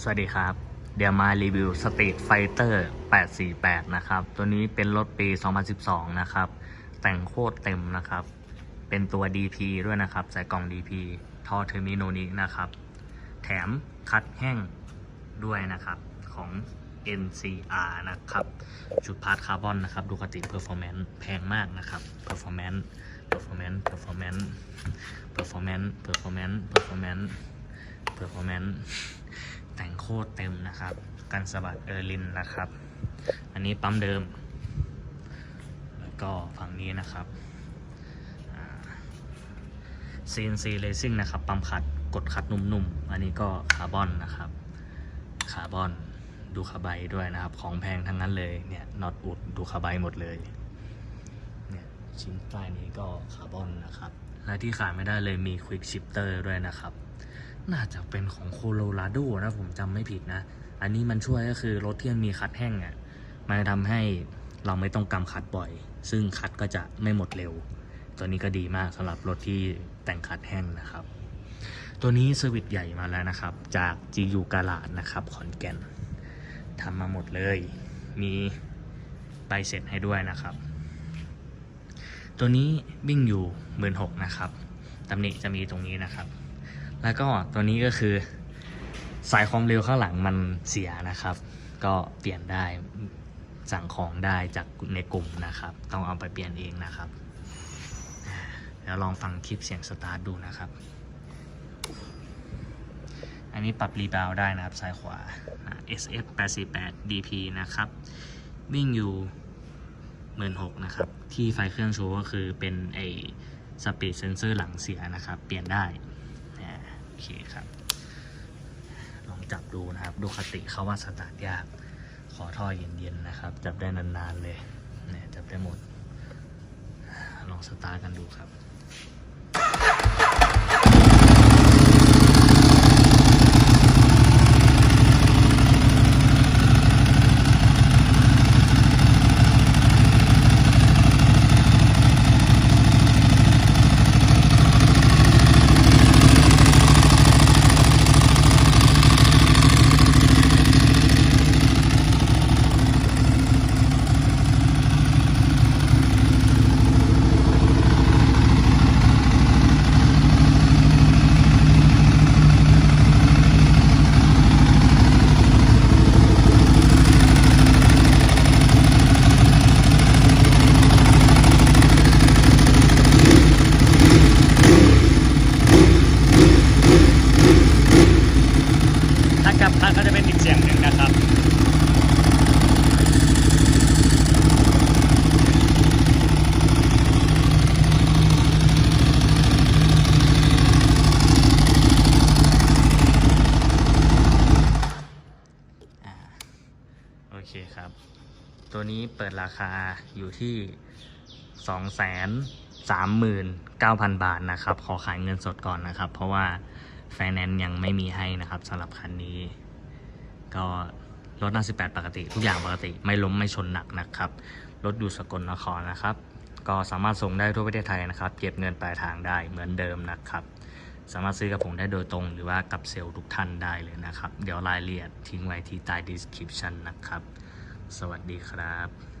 สวัสดีครับ เดี๋ยวมารีวิว Street Fighter 848 นะครับ ตัวนี้เป็นรถปี 2012 นะครับ แต่งโคตรเต็มนะครับ เป็นตัว DP ด้วยนะครับ ใส่กล่อง DP ท่อเทอร์มิโนนี้นะครับ แถมคัดแห้งด้วยนะครับของ NCR นะครับจุดพาร์ทคาร์บอนนะครับ ดูคติ Performance แพงมากนะครับ Performance Performance Performance Performance Performance Performance Performance แต่งโคตรเต็มนะครับ กันสะบัดเออร์ลินนะครับ อันนี้ปั๊มเดิม แล้วก็ฝั่งนี้นะครับอ่า CNC Racing นะครับ ปั๊มขัดกดขัดนุ่มๆ อันนี้ก็คาร์บอนนะครับ คาร์บอนดูคาไบด้วยนะครับ ของแพงทั้งนั้นเลยเนี่ยน็อตอุดดูคาไบหมดเลยเนี่ยชิ้นใต้นี้ก็คาร์บอนนะครับ และที่ขาดไม่ได้เลยมี Quick Shifter ด้วยนะครับ น่าจะเป็นของโคโลราโดนะผมจำไม่ผิดนะ อันนี้มันช่วยก็คือรถที่มันมีคัดแห้งอะ่ะมันทำให้เราไม่ต้องกำคัดบ่อย ซึ่งคัดก็จะไม่หมดเร็ว ตัวนี้ก็ดีมากสำหรับรถที่แต่งคัดแห้งนะครับ ตัวนี้เซอร์วิสใหญ่มาแล้วนะครับ จาก GU กาลาดนะครับขอนแก่นทำมาหมดเลย มีใบเสร็จให้ด้วยนะครับ ตัวนี้วิ่งอยู่หมื่นหกนะครับตำหนิจะมีตรงนี้นะครับ แล้วก็ตัวนี้ก็คือ สายความเร็วข้างหลังมันเสียนะครับ ก็เปลี่ยนได้สั่งของได้จากในกลุ่มนะครับ ต้องเอาไปเปลี่ยนเองนะครับเดี๋ยวลองฟังคลิปเสียงสตาร์ทดูนะครับ อันนี้ปรับรีบาวได้นะครับ ซ้ายขวา SF 88 DP นะครับ วิ่งอยู่16,000นะครับ ที่ไฟเครื่องโชว์ก็คือเป็นไอสปีดเซนเซอร์หลังเสียนะครับ เปลี่ยนได้ เคครับ ลองจับดูนะครับ ดูคติเขาว่าสตาร์ทยาก ขอท่อเย็นๆนะครับ จับได้นานๆเลยเนี่ยจับได้หมด ลองสตาร์ทกันดูครับ ถ้ากลับพักก็จะเป็นอีกเสียงหนึ่งนะครับอ่าโอเคครับ ตัวนี้เปิดราคาอยู่ที่ 2 3 9 0 0 0 บาทนะครับ ขอขายเงินสดก่อนนะครับ เพราะว่า ไฟแนนซ์ยังไม่มีให้นะครับสำหรับคันนี้ ก็รถหน้า18 ปกติ ทุกอย่างปกติ ไม่ล้มไม่ชนหนักนะครับ รถอยู่สกลนครนะครับ ก็สามารถส่งได้ทั่วประเทศไทยนะครับ เก็บเงินปลายทางได้เหมือนเดิมนะครับ สามารถซื้อกับผมได้โดยตรง หรือว่ากับเซลล์ทุกท่านได้เลยนะครับ เดี๋ยวรายละเอียดทิ้งไว้ที่ใต้ description นะครับ สวัสดีครับ